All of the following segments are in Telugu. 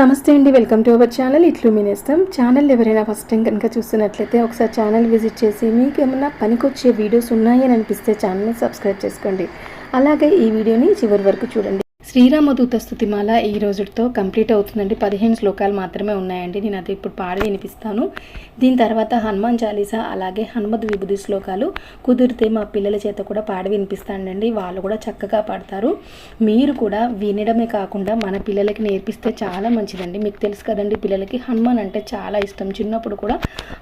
నమస్తే అండి వెల్కమ్ టు అవర్ ఛానల్. ఇట్లు మినేస్తాం. ఛానల్ ఎవరైనా ఫస్ట్ టైం కనుక చూస్తున్నట్లయితే ఒకసారి ఛానల్ విజిట్ చేసి మీకు ఏమన్నా పనికొచ్చే వీడియోస్ ఉన్నాయని అనిపిస్తే ఛానల్ని సబ్స్క్రైబ్ చేసుకోండి. అలాగే ఈ వీడియోని చివరి వరకు చూడండి. శ్రీరామదూత స్థుతిమాల ఈ రోజుతో కంప్లీట్ అవుతుందండి. పదిహేను శ్లోకాలు మాత్రమే ఉన్నాయండి. నేను అది ఇప్పుడు పాడి వినిపిస్తాను. దీని తర్వాత హనుమాన్ చాలీసా అలాగే హనుమద్ విభూది శ్లోకాలు కుదిరితే మా పిల్లల చేత కూడా పాడి వినిపిస్తానండి. వాళ్ళు కూడా చక్కగా పాడతారు. మీరు కూడా వినడమే కాకుండా మన పిల్లలకి నేర్పిస్తే చాలా మంచిదండి. మీకు తెలుసు కదండి పిల్లలకి హనుమాన్ అంటే చాలా ఇష్టం. చిన్నప్పుడు కూడా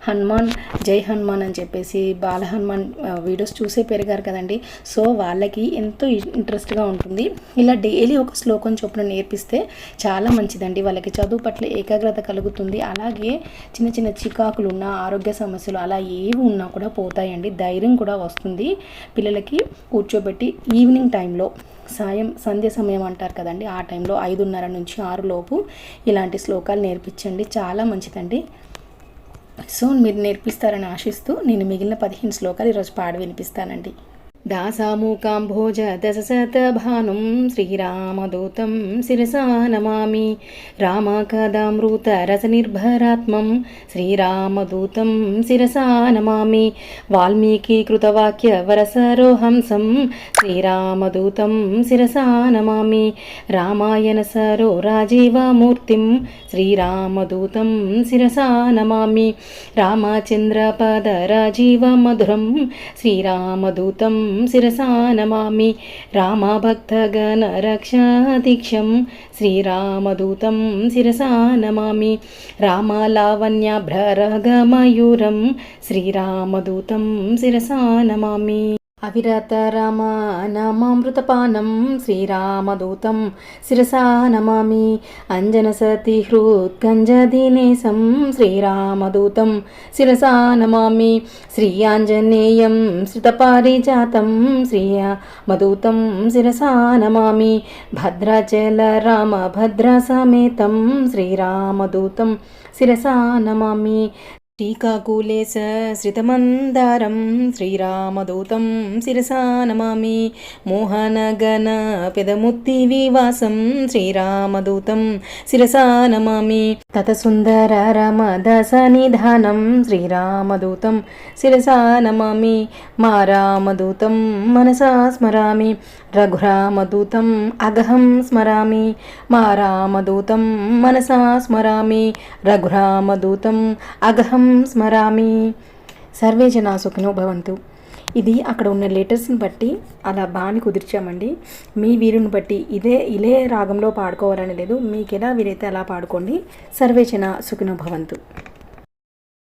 హనుమాన్ జై హనుమాన్ అని చెప్పేసి బాల హనుమాన్ వీడియోస్ చూసే పెరిగారు కదండి. సో వాళ్ళకి ఎంతో ఇంట్రెస్ట్గా ఉంటుంది. ఇలా డైలీ ఒక శ్లోకం చొప్పున నేర్పిస్తే చాలా మంచిదండి. వాళ్ళకి చదువు పట్ల ఏకాగ్రత కలుగుతుంది. అలాగే చిన్న చిన్న చికాకులు ఉన్న ఆరోగ్య సమస్యలు అలా ఏవి ఉన్నా కూడా పోతాయండి. ధైర్యం కూడా వస్తుంది. పిల్లలకి కూర్చోబెట్టి ఈవినింగ్ టైంలో సాయం సంధ్య సమయం అంటారు కదండి ఆ టైంలో ఐదున్నర నుంచి ఆరు లోపు ఇలాంటి శ్లోకాలు నేర్పించండి. చాలా మంచిదండి. సో మీరు నేర్పిస్తారని ఆశిస్తూ నేను మిగిలిన పదిహేను శ్లోకాలు ఈరోజు పాడి వినిపిస్తానండి. దాసామూకాంభోజ దశశతభానుం శ్రీరామదూతం శిరసా నమామి రామకదామృత రసనిర్భరాత్మం శ్రీరామదూతం శిరసా నమామి వాల్మీకి కృతవాక్య వరసరోహంసం శ్రీరామదూతం శిరసా నమామి రామాయణ సరో రాజీవమూర్తిం శ్రీరామదూతం శిరసా నమామి రామచంద్రపద రాజీవమధురం శ్రీరామదూతం శిరసా నమామి రామభక్తగణ శ్రీరామదూతం శిరసా నమామి రామలావణ్యాభ్రరగమయూరం శ్రీరామదూతం శిరసా నమామి అవిరత రామ నామామృతపానం శ్రీరామదూతం శిరసా నమామి అంజన సతి హృత్కంజదినేశం శ్రీరామదూతం శిరసా నమామి శ్రీ ఆంజనేయం శ్రితపారిజాతం శ్రీయామదూతం శిరసా నమామి భద్రాచల రామ భద్ర సమేతం శ్రీరామదూతం శిరసా నమామి టీకాకూలేశ శ్రితమందారం శ్రీరామదూతం శిరసా నమామి మోహనగణ పెదముత్తి వివాసం శ్రీరామదూతం శిరసా నమామి తత సుందర రమదస నిధానం శ్రీరామదూతం శిరసా నమామి మా రామదూతం మనసా స్మరామి రఘురామదూతం అగహం స్మరామి మా రామదూతం మనసా స్మరామి రఘురామదూతం అగహం స్మరామి. సర్వే జనా సుఖినో భవంతు. ఇది అక్కడ ఉన్న లెటర్స్ని బట్టి అలా బాని కుదిర్చామండి. మీ వీరుని బట్టి ఇదే ఇలే రాగంలో పాడుకోవాలని లేదు. మీకు ఎలా వీరైతే అలా పాడుకోండి. సర్వేచన సుఖినో భవంతు.